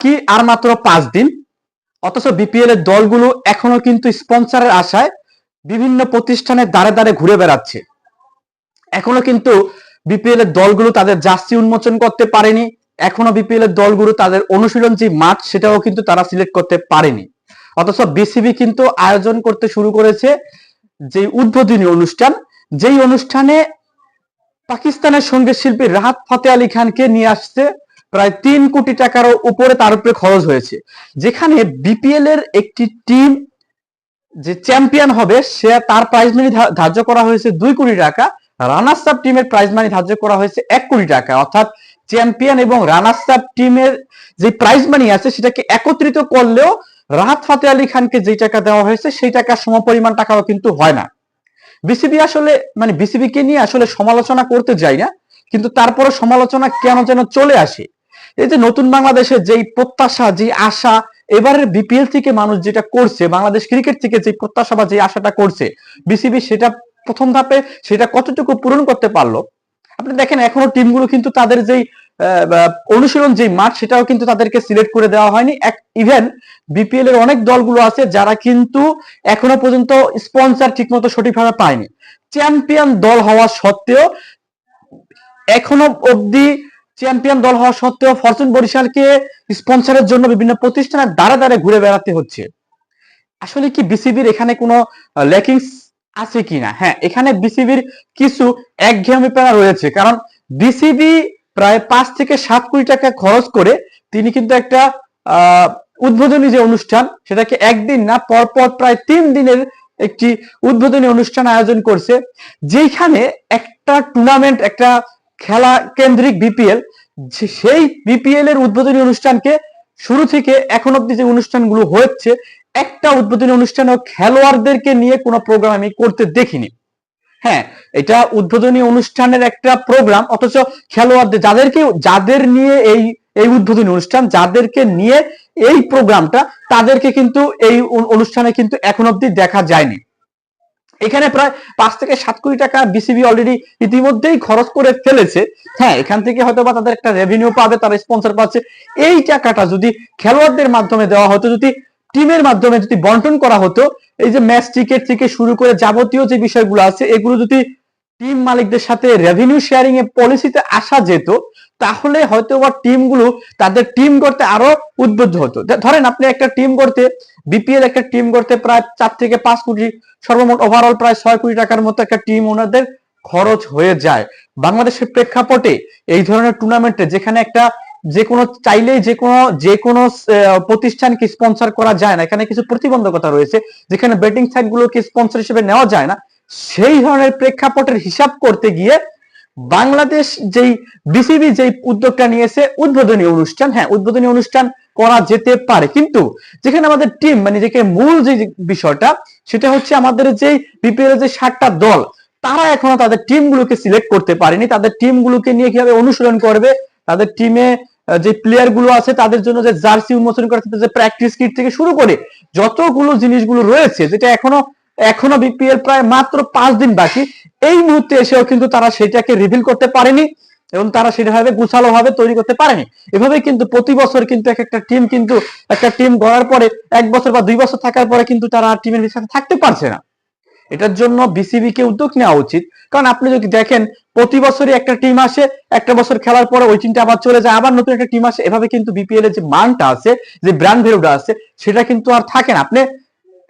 কি আর মাত্র পাঁচ দিন? অথচ বিপিএল এর দলগুলো এখনও কিন্তু স্পন্সরের আশায় বিভিন্ন প্রতিষ্ঠানের দ্বারে দ্বারে ঘুরে বেড়াচ্ছে। এখনও কিন্তু বিপিএল এর দলগুলো তাদের জার্সি উন্মোচন করতে পারেনি। এখনও বিপিএল এর দলগুলো তাদের অনুশীলন যে মাঠ, সেটাও কিন্তু তারা সিলেক্ট করতে পারেনি। অথচ বিসিবি কিন্তু আয়োজন করতে শুরু করেছে যে উদ্বোধনী অনুষ্ঠান। যেই অনুষ্ঠানে পাকিস্তানের সংগীত শিল্পী রাহাত ফতে আলী খানকে নিয়ে আসছে প্রায় তিন কোটি টাকারও উপরে তার উপরে খরচ হয়েছে। যেখানে বিপিএল এর একটি টিম যে চ্যাম্পিয়ন হবে, সে তার প্রাইজ মানি ধার্য করা হয়েছে দুই কোটি টাকা। রানার্স আপ টিমের প্রাইজ মানি ধার্য করা হয়েছে এক কোটি টাকা। অর্থাৎ চ্যাম্পিয়ন এবং রানার্স আপ টিমের যে প্রাইজ মানি আছে, সেটাকে একত্রিত করলেও রাহাত ফাতে আলী খানকে যে টাকা দেওয়া হয়েছে, সেই টাকার সমপরিমাণ টাকাও কিন্তু হয় না। বিসিবি আসলে মানে বিসিবি কে নিয়ে আসলে সমালোচনা করতে যাই না, কিন্তু তারপরে সমালোচনা কেন যেন চলে আসে? এই যে নতুন বাংলাদেশের যেই প্রত্যাশা যে আশা, এবারের বিপিএল থেকে মানুষ যেটা করছে, বাংলাদেশ ক্রিকেট থেকে যে প্রত্যাশা বা যে আশাটা করছে বিসিবি সেটা প্রথম ধাপে সেটা কতটুকু পূরণ করতে পারল? আপনি দেখেন, এখনও টিমগুলো কিন্তু তাদের যেই অনুশীলন যে মাঠ, সেটাও কিন্তু তাদেরকে সিলেক্ট করে দেওয়া হয়নি। এক ইভেন বিপিএল এর অনেক দলগুলো আছে যারা কিন্তু এখনও পর্যন্ত স্পন্সর ঠিকমতো সঠিকভাবে পায়নি। চ্যাম্পিয়ন দল হওয়া সত্ত্বেও এখনও অবধি চ্যাম্পিয়ন দল হওয়া সত্ত্বেও ফরচুন বরিশালকে স্পন্সরের জন্য বিভিন্ন প্রতিষ্ঠানের দ্বারা দ্বারে ঘুরে বেড়াতে হচ্ছে। আসলে কি বিসিবির এখানে কোনো ল্যাকিংস আছে কিনা হ্যাঁ এখানে বিসিবির কিছু একঘেয়েমিপনা রয়েছে। কারণ বিসিবি প্রায় পাঁচ থেকে সাত কোটি টাকা খরচ করে তিনি কিন্তু একটা উদ্বোধনী যে অনুষ্ঠান, সেটাকে একদিন না, পরপর প্রায় তিন দিনের একটি উদ্বোধনী অনুষ্ঠান আয়োজন করছে। যেখানে একটা টুর্নামেন্ট একটা খেলা কেন্দ্রিক বিপিএল সেই বিপিএল এর উদ্বোধনী অনুষ্ঠানকে শুরু থেকে এখন অব্দি যে অনুষ্ঠানগুলো হচ্ছে, একটা উদ্বোধনী অনুষ্ঠানে খেলোয়াড়দেরকে নিয়ে কোনো প্রোগ্রাম আমি করতে দেখিনি। হ্যাঁ এটা উদ্বোধনী অনুষ্ঠানের একটা প্রোগ্রাম অথচ খেলোয়াড়দের, যাদেরকে, যাদের নিয়ে এই এই উদ্বোধনী অনুষ্ঠান, যাদেরকে নিয়ে এই প্রোগ্রামটা তাদেরকে কিন্তু এই অনুষ্ঠানে কিন্তু এখন অব্দি দেখা যায়নি। এখানে প্রায় পাঁচ থেকে সাত কোটি টাকা বিসিবি অলরেডি ইতিমধ্যেই খরচ করে ফেলেছে। হ্যাঁ এখান থেকে হয়তো বা তাদের একটা রেভিনিউ পাবে, তারা স্পন্সর পাচ্ছে। এই টাকাটা যদি খেলোয়াড়দের মাধ্যমে দেওয়া হতো, যদি টিমের মাধ্যমে যদি বন্টন করা হতো, এই যে ম্যাচ টিকেট থেকে শুরু করে যাবতীয় যে বিষয়গুলো আছে, এগুলো যদি টিম মালিকদের সাথে রেভিনিউ শেয়ারিং এর পলিসিতে আসা যেত তাহলে হয়তো বা টিমগুলো তাদের টিম করতে আরও উদ্বুদ্ধ হতো। ধরেন আপনি একটা টিম করতে বিপিএল একটা টিম করতে প্রায় চার থেকে পাঁচ কোটি, সর্বমোট ওভারঅল প্রায় ছয় কোটি টাকার মতো একটা টিম ওনাদের খরচ হয়ে যায়। বাংলাদেশের প্রেক্ষাপটে এই ধরনের টুর্নামেন্টে যেখানে একটা যে কোনো, চাইলেই যে কোনো যে কোনো প্রতিষ্ঠানকে স্পন্সর করা যায় না, এখানে কিছু প্রতিবন্ধকতা রয়েছে, যেখানে বেটিং সাইট গুলোকে স্পন্সর হিসেবে নেওয়া যায় না, সেই ধরনের প্রেক্ষাপটের হিসাব করতে গিয়ে বাংলাদেশ যেই বিসিবি যেই উদ্যোগটা নিয়েছে, উদ্বোধনী অনুষ্ঠান হ্যাঁ উদ্বোধনী অনুষ্ঠান করা যেতে পারে। কিন্তু যেখানে আমাদের টিম মানে যেখানে মূল যে বিষয়টা, সেটা হচ্ছে আমাদের যে বিপিএল যে সাতটা দল, তারা এখনও তাদের টিমগুলোকে সিলেক্ট করতে পারেনি। তাদের টিমগুলোকে নিয়ে কীভাবে অনুশীলন করবে? তাদের টিমে যে প্লেয়ারগুলো আছে, তাদের জন্য যে জার্সি উন্মোচন করা যে প্র্যাকটিস কিট থেকে শুরু করে যতগুলো জিনিসগুলো রয়েছে, যেটা এখনও এখনও বিপিএল প্রায় মাত্র পাঁচ দিন বাকি। এই মুহূর্তে এসেও কিন্তু তারা সেটাকে রিভিল করতে পারেনি এবং তারা সেভাবে গুছালো ভাবে তৈরি করতে পারেনি। এভাবে কিন্তু প্রতি বছর কিন্তু এক একটা টিম কিন্তু একটা টিম গড়ার পরে এক বছর বা দুই বছর থাকার পরে কিন্তু তারা টিমের সাথে থাকতে পারছে না। এটার জন্য বিসিবি কে উদ্যোগ নেওয়া উচিত। কারণ আপনি যদি দেখেন, প্রতি বছরই একটা টিম আসে, একটা বছর খেলার পরে ওই টিমটা আবার চলে যায়, আবার নতুন একটা টিম আসে। এভাবে কিন্তু বিপিএল এর যে মানটা আছে, যে ব্র্যান্ড ভ্যালুটা আছে, সেটা কিন্তু আর থাকে না। আপনি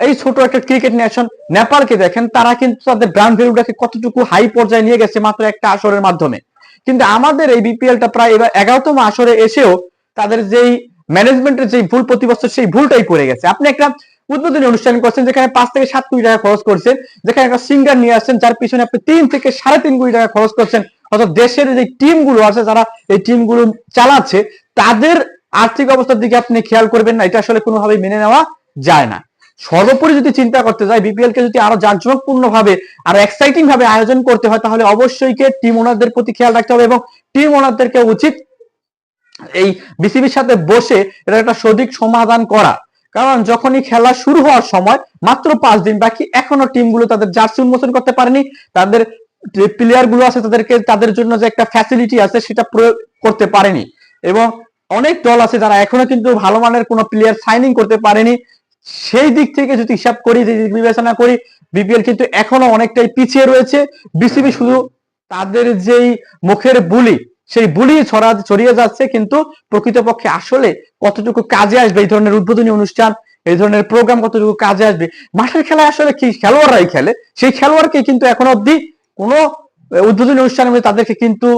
এই ছোট একটা ক্রিকেট নেশন নেপালকে দেখেন, তারা কিন্তু তাদের ব্র্যান্ড ভ্যালুটাকে কতটুকু হাই পর্যায়ে নিয়ে গেছে মাত্র একটা আসরের মাধ্যমে। কিন্তু আমাদের এই বিপিএলটা প্রায় এবার এগারোতম আসরে এসেও তাদের যেই ম্যানেজমেন্টের যে ভুল প্রতি বছর সেই ভুলটাই করে গেছে। আপনি একটা উদ্বোধনী অনুষ্ঠান করছেন, যেখানে পাঁচ থেকে সাত কোটি টাকা খরচ করছেন, যেখানে একটা সিঙ্গার নিয়ে আসছেন, যার পিছনে আপনি তিন থেকে সাড়ে তিন কোটি টাকা খরচ করছেন। অর্থাৎ দেশের যে টিমগুলো আছে, যারা এই টিমগুলো চালাচ্ছে, তাদের আর্থিক অবস্থার দিকে আপনি খেয়াল করবেন না, এটা আসলে কোনোভাবেই মেনে নেওয়া যায় না। সর্বোপরি যদি চিন্তা করতে যাই বিপিএল কে যদি আরও জাঁকজমকপূর্ণ ভাবে আরও এক্সাইটিং ভাবে আয়োজন করতে হয়, তাহলে অবশ্যই কে টিম ওনারদের প্রতি খেয়াল রাখতে হবে এবং টিম ওনারদেরকে উচিত এই বিসিবির সাথে বসে এটা একটা সঠিক সমাধান করা। কারণ যখনই খেলা শুরু হওয়ার সময়, মাত্র পাঁচ দিন বাকি, এখনও টিমগুলো তাদের জার্সি উন্মোচন করতে পারেনি। তাদের প্লেয়ারগুলো আছে, তাদেরকে, তাদের জন্য যে একটা ফ্যাসিলিটি আছে, সেটা প্রয়োগ করতে পারেনি। এবং অনেক দল আছে, যারা এখনও কিন্তু ভালো মানের কোনো প্লেয়ার সাইনিং করতে পারেনি। সেই দিক থেকে যদি হিসাব করি, যদি বিবেচনা করি বিপিএল কিন্তু এখনও অনেকটাই পিছিয়ে রয়েছে। বিসিবি শুধু তাদের যেই মুখের বুলি, সেই বুলি ছড়া ছড়িয়ে যাচ্ছে, কিন্তু প্রকৃতপক্ষে আসলে কতটুকু কাজে আসবে? এই ধরনের উদ্বোধনী অনুষ্ঠান, এই ধরনের প্রোগ্রাম কতটুকু কাজে আসবে? মাঠের খেলায় আসলে কি খেলোয়াড়রাই খেলে? সেই খেলোয়াড়কে কিন্তু এখন অব্দি কোনো উদ্বোধনী অনুষ্ঠানের মধ্যে তাদেরকে কিন্তু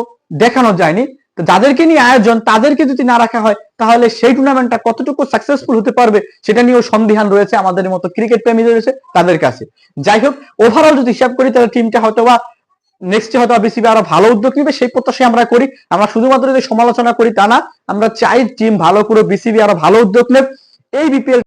দেখানো যায়নি। তো যাদেরকে নিয়ে আয়োজন, তাদেরকে যদি না রাখা হয়, তাহলে সেই টুর্নামেন্টটা কতটুকু সাকসেসফুল হতে পারবে, সেটা নিয়েও সন্দিহান রয়েছে আমাদের মতো ক্রিকেট প্রেমী রয়েছে তাদের কাছে। যাই হোক ওভারঅল যদি হিসাব করি, তাহলে টিমটা হয়তো বা নেক্সটে হয়তো বিসিবি আরও ভালো উদ্যোগ নিবে, সেই প্রত্যাশাই আমরা করি। আমরা শুধুমাত্র যদি সমালোচনা করি তা না, আমরা চাই টিম ভালো করে বিসিবি আরও ভালো উদ্যোগ নেব এই বিপিএল